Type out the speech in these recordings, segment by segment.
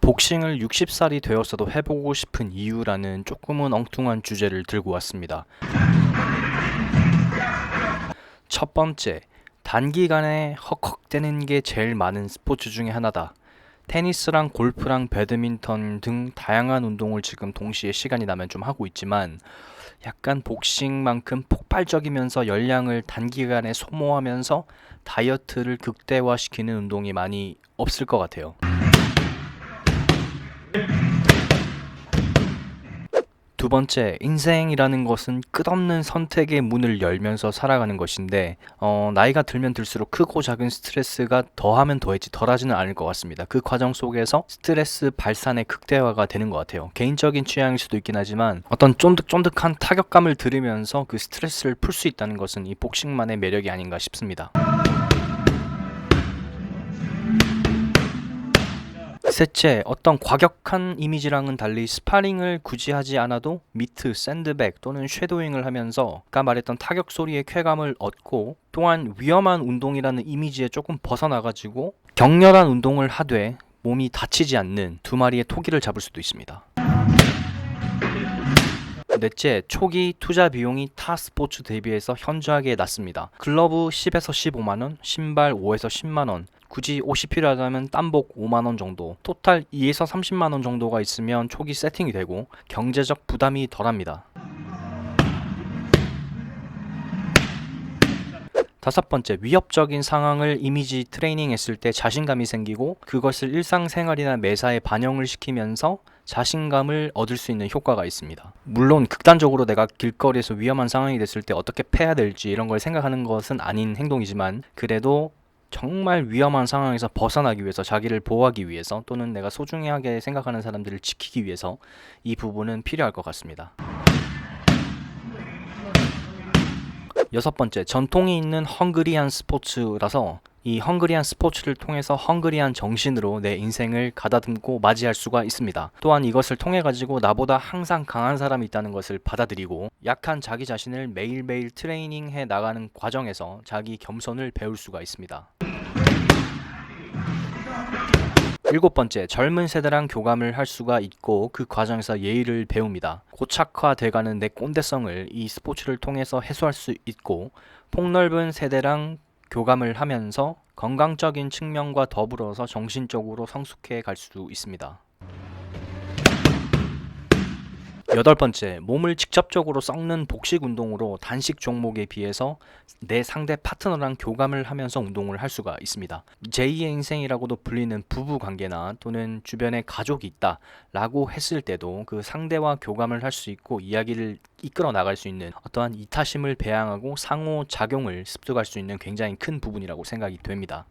복싱을 60살이 되었어도 해보고 싶은 이유라는 조금은 엉뚱한 주제를 들고 왔습니다. 첫 번째, 단기간에 헉헉대는 게 제일 많은 스포츠 중에 하나다. 테니스랑 골프랑 배드민턴 등 다양한 운동을 지금 동시에 시간이 나면 좀 하고 있지만 약간 복싱만큼 폭발적이면서 열량을 단기간에 소모하면서 다이어트를 극대화시키는 운동이 많이 없을 것 같아요. 두 번째, 인생이라는 것은 끝없는 선택의 문을 열면서 살아가는 것인데, 어, 나이가 들면 들수록 크고 작은 스트레스가 더하면 더했지 덜하지는 않을 것 같습니다. 그 과정 속에서 스트레스 발산의 극대화가 되는 것 같아요. 개인적인 취향일 수도 있긴 하지만, 어떤 쫀득쫀득한 타격감을 들으면서 그 스트레스를 풀 수 있다는 것은 이 복싱만의 매력이 아닌가 싶습니다. 셋째, 어떤 과격한 이미지랑은 달리 스파링을 굳이 하지 않아도 미트, 샌드백 또는 쉐도잉을 하면서 아까 말했던 타격 소리의 쾌감을 얻고 또한 위험한 운동이라는 이미지에 조금 벗어나가지고 격렬한 운동을 하되 몸이 다치지 않는 두 마리의 토끼를 잡을 수도 있습니다. 넷째, 초기 투자 비용이 타 스포츠 대비해서 현저하게 낮습니다. 글러브 10에서 15만원, 신발 5에서 10만원, 굳이 옷이 필요하다면 땀복 5만원 정도, 토탈 2에서 30만원 정도가 있으면 초기 세팅이 되고 경제적 부담이 덜합니다. 다섯 번째, 위협적인 상황을 이미지 트레이닝 했을 때 자신감이 생기고 그것을 일상생활이나 매사에 반영을 시키면서 자신감을 얻을 수 있는 효과가 있습니다. 물론 극단적으로 내가 길거리에서 위험한 상황이 됐을 때 어떻게 패야 될지 이런 걸 생각하는 것은 아닌 행동이지만 그래도 정말 위험한 상황에서 벗어나기 위해서 자기를 보호하기 위해서 또는 내가 소중하게 생각하는 사람들을 지키기 위해서 이 부분은 필요할 것 같습니다. 여섯 번째, 전통이 있는 헝그리한 스포츠라서 이 헝그리한 스포츠를 통해서 헝그리한 정신으로 내 인생을 가다듬고 맞이할 수가 있습니다. 또한 이것을 통해 가지고 나보다 항상 강한 사람이 있다는 것을 받아들이고 약한 자기 자신을 매일매일 트레이닝 해 나가는 과정에서 자기 겸손을 배울 수가 있습니다. 일곱 번째, 젊은 세대랑 교감을 할 수가 있고 그 과정에서 예의를 배웁니다. 고착화돼가는 내 꼰대성을 이 스포츠를 통해서 해소할 수 있고 폭넓은 세대랑 교감을 하면서 건강적인 측면과 더불어서 정신적으로 성숙해 갈 수 있습니다. 여덟 번째, 몸을 직접적으로 썩는 복식 운동으로 단식 종목에 비해서 내 상대 파트너랑 교감을 하면서 운동을 할 수가 있습니다. 제2의 인생이라고도 불리는 부부 관계나 또는 주변에 가족이 있다 라고 했을 때도 그 상대와 교감을 할 수 있고 이야기를 이끌어 나갈 수 있는 어떠한 이타심을 배양하고 상호 작용을 습득할 수 있는 굉장히 큰 부분이라고 생각이 됩니다.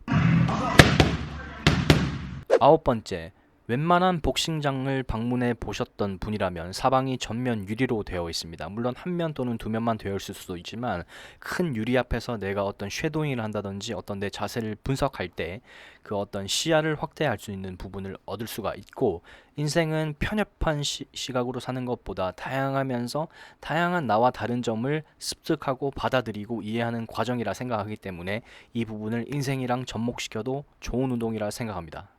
아홉 번째, 웬만한 복싱장을 방문해 보셨던 분이라면 사방이 전면 유리로 되어 있습니다. 물론 한 면 또는 두 면만 되어 있을 수도 있지만 큰 유리 앞에서 내가 어떤 쉐도잉을 한다든지 어떤 내 자세를 분석할 때 그 어떤 시야를 확대할 수 있는 부분을 얻을 수가 있고 인생은 편협한 시, 시각으로 사는 것보다 다양하면서 다양한 나와 다른 점을 습득하고 받아들이고 이해하는 과정이라 생각하기 때문에 이 부분을 인생이랑 접목시켜도 좋은 운동이라 생각합니다.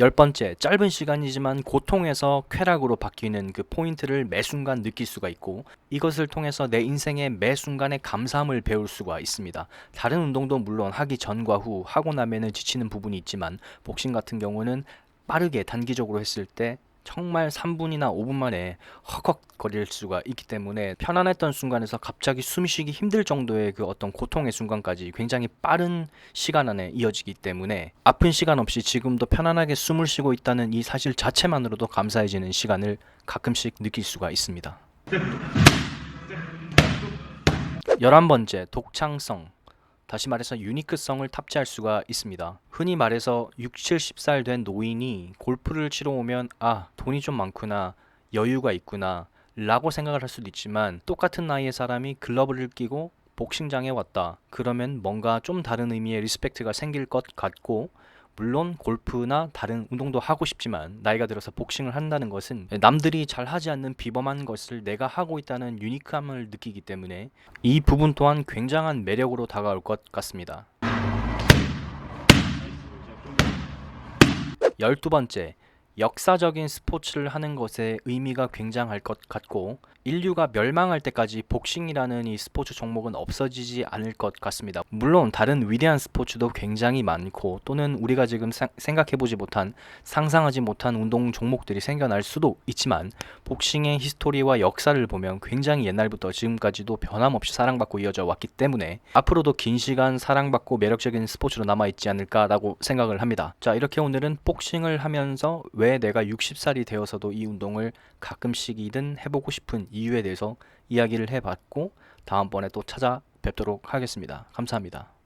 열 번째, 짧은 시간이지만 고통에서 쾌락으로 바뀌는 그 포인트를 매 순간 느낄 수가 있고 이것을 통해서 내 인생의 매 순간의 감사함을 배울 수가 있습니다. 다른 운동도 물론 하기 전과 후 하고 나면은 지치는 부분이 있지만 복싱 같은 경우는 빠르게 단기적으로 했을 때 정말 3분이나 5분 만에 헉헉거릴 수가 있기 때문에 편안했던 순간에서 갑자기 숨쉬기 힘들 정도의 그 어떤 고통의 순간까지 굉장히 빠른 시간 안에 이어지기 때문에 아픈 시간 없이 지금도 편안하게 숨을 쉬고 있다는 이 사실 자체만으로도 감사해지는 시간을 가끔씩 느낄 수가 있습니다. 열한 번째, 독창성. 다시 말해서 유니크성을 탑재할 수가 있습니다. 흔히 말해서 6, 70살 된 노인이 골프를 치러 오면 아, 돈이 좀 많구나. 여유가 있구나. 라고 생각을 할 수도 있지만 똑같은 나이의 사람이 글러브를 끼고 복싱장에 왔다. 그러면 뭔가 좀 다른 의미의 리스펙트가 생길 것 같고 물론 골프나 다른 운동도 하고 싶지만 나이가 들어서 복싱을 한다는 것은 남들이 잘 하지 않는 비범한 것을 내가 하고 있다는 유니크함을 느끼기 때문에 이 부분 또한 굉장한 매력으로 다가올 것 같습니다. 열두 번째, 역사적인 스포츠를 하는 것에 의미가 굉장할 것 같고 인류가 멸망할 때까지 복싱이라는 이 스포츠 종목은 없어지지 않을 것 같습니다. 물론 다른 위대한 스포츠도 굉장히 많고 또는 우리가 지금 상- 생각해보지 못한 상상하지 못한 운동 종목들이 생겨날 수도 있지만 복싱의 히스토리와 역사를 보면 굉장히 옛날부터 지금까지도 변함없이 사랑받고 이어져 왔기 때문에 앞으로도 긴 시간 사랑받고 매력적인 스포츠로 남아있지 않을까라고 생각을 합니다. 자 이렇게 오늘은 복싱을 하면서 왜 내가 60살이 되어서도 이 운동을 가끔씩이든 해보고 싶은 이유에 대해서 이야기를 해봤고 다음번에 또 찾아뵙도록 하겠습니다. 감사합니다.